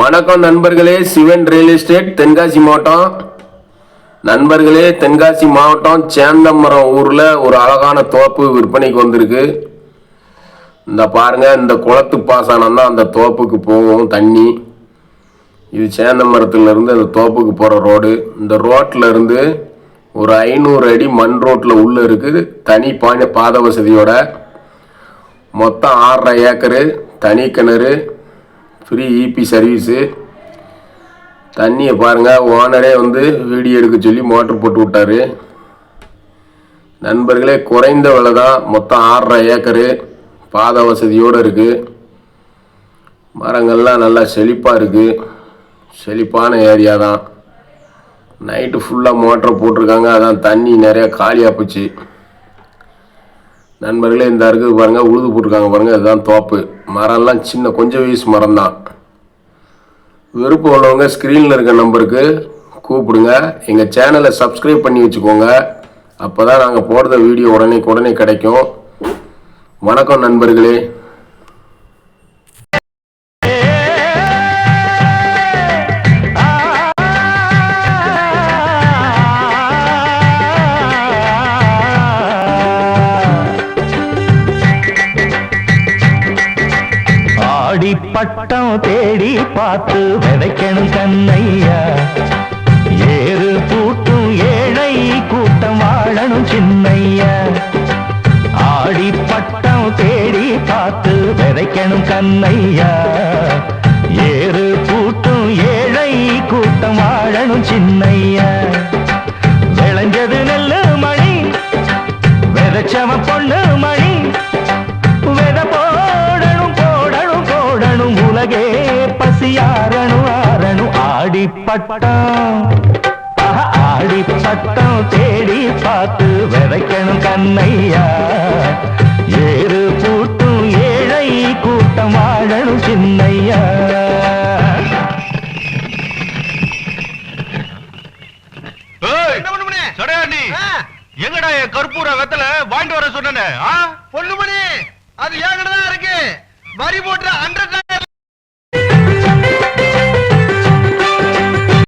வணக்கம் நண்பர்களே Sivan real estate Tenkasi மாவட்டம். நண்பர்களே தென்காசி மாவட்டம் சேந்தமரம் ஊரில் ஒரு அழகான தோப்பு விற்பனைக்கு வந்திருக்கு. இந்த பாருங்க இந்த குளத்து பாசனம் தான் அந்த தோப்புக்கு போகும் தண்ணி. இது சேந்தமரத்துல இருந்து அந்த தோப்புக்கு போகிற ரோடு. இந்த ரோட்டில் இருந்து ஒரு ஐநூறு அடி மண் ரோட்டில் உள்ளே இருக்குது. தனி பானை பாத வசதியோட மொத்தம் ஆறரை ஏக்கரு தனி கிணறு. ஃப்ரீ இபி சர்வீஸு தண்ணியை பாருங்கள் ஓனரே வந்து வீடியோ எடுக்க சொல்லி மோட்ரு போட்டு விட்டாரு. நண்பர்களே குறைந்த விலை தான் மொத்தம் ஆறரை ஏக்கரு. பாத வசதியோடு இருக்குது மரங்கள்லாம் நல்லா செழிப்பாக இருக்குது செழிப்பான ஏரியா தான். நைட்டு ஃபுல்லாக மோட்டரை போட்டிருக்காங்க. அதான் தண்ணி நிறையா காலியாக போச்சு. நண்பர்களே இந்த இருக்குது பாருங்கள் உழுது போட்டிருக்காங்க பாருங்கள் இதுதான் தோப்பு. மரம்லாம் சின்ன கொஞ்சம் வயசு மரம் தான் விருப்பம் உள்ளவங்க ஸ்க்ரீனில் இருக்க நம்பருக்கு கூப்பிடுங்க. எங்கள் சேனலை சப்ஸ்கிரைப் பண்ணி வச்சுக்கோங்க. அப்போ தான் நாங்கள் போடுற வீடியோ உடனே உடனே கிடைக்கும். வணக்கம் நண்பர்களே. ஆடி பட்டம் தேடி பார்த்து விதைக்கணும் கண்ணையா? ஏறு பூட்டும் ஏழை கூட்டம் வாழணும் சின்னையா? ஆடி பட்டம் தேடி பார்த்து விதைக்கணும் கண்ணையா? ஏறு ஆடி பட்டம் ஆஹா, ஆடி பட்டம் தேடி பார்த்து விதைக்கணும் கண்ணையா. ஏறு பூட்டும் ஏழை கூட்டம் வாழணும் சின்னையா. எங்கடா என் கற்பூர வெத்தல? வாங்கிட்டு வர சொன்னேன். பொண்ணுமணி அது ஏங்கிட்டதான் இருக்கு. வரி போட்டு ஹண்ட்ரட்